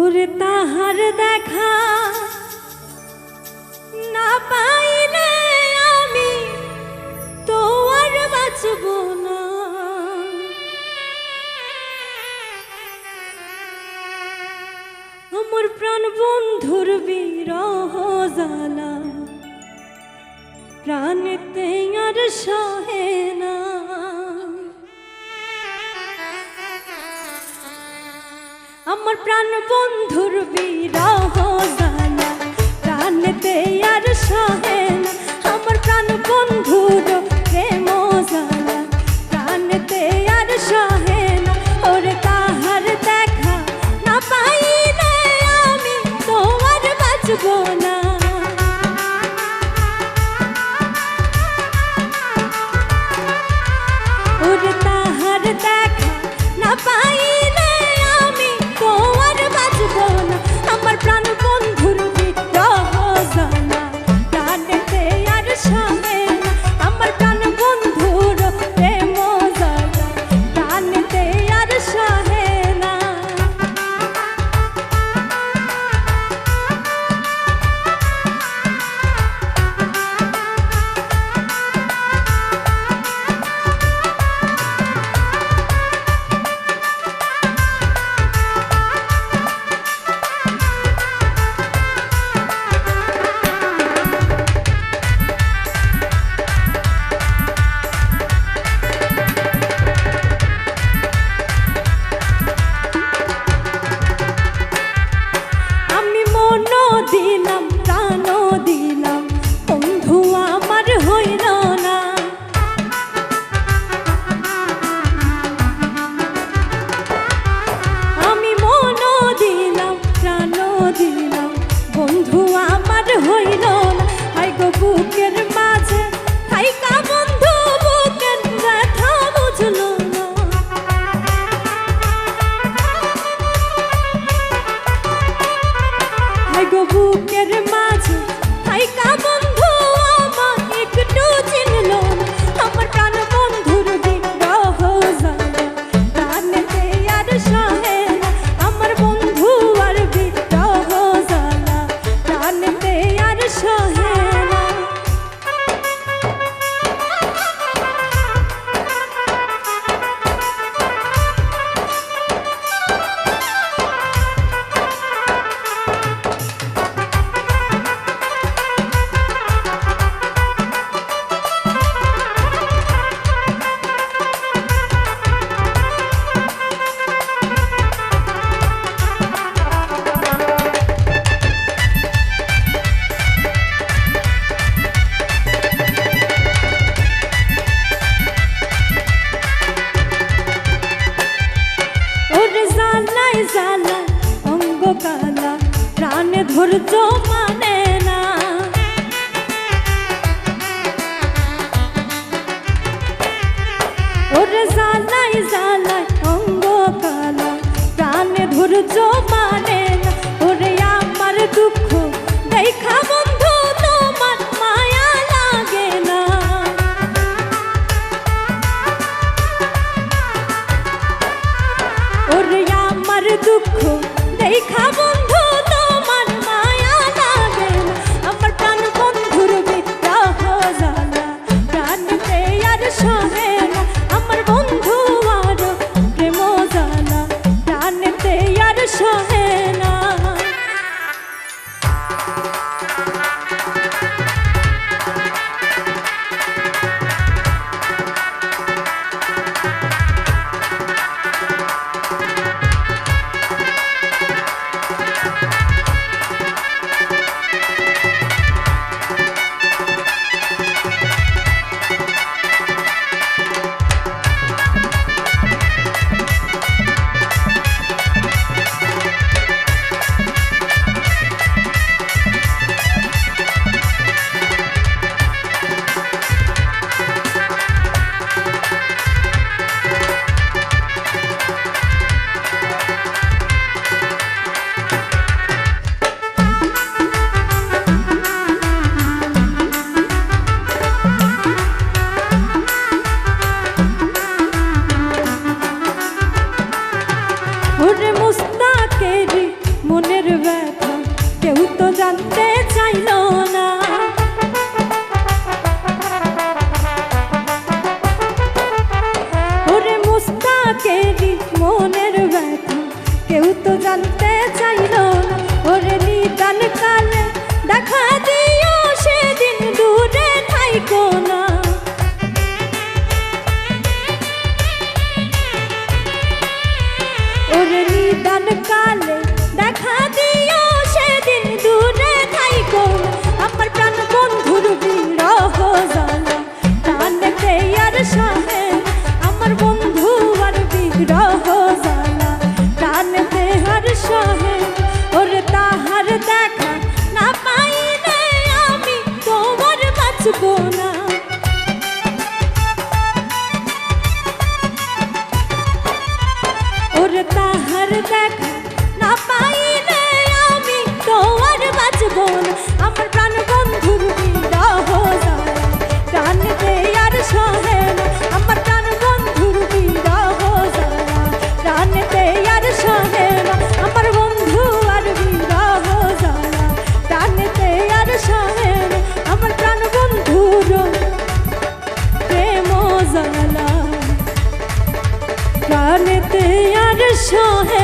ওরে তাহার দেখা না পাইলে আমি তো আর বাঁচব না। আমার প্রাণ বন্ধুর বিরহ জ্বালা, প্রাণেতে আর সহে আমার প্রাণ বন্ধুর বিরহ জানা। আর আমার প্রাণ বন্ধুর প্রেম প্রাণেতে আর সহে না, ওরে তাহার দেখা না পাইলে আমি তোমার বাঁচব না। দিলাম। বন্ধু আমার হইল না। আই গো বুকের মাঝে বন্ধু বুকের ব্যথা হাই ধৈর্য মানে না। ওরে জালাই জালাই অঙ্গ কালা প্রাণে ধৈর্য সহে থাইকো ওরে তাহার দেখা না পাইলে জ্বালা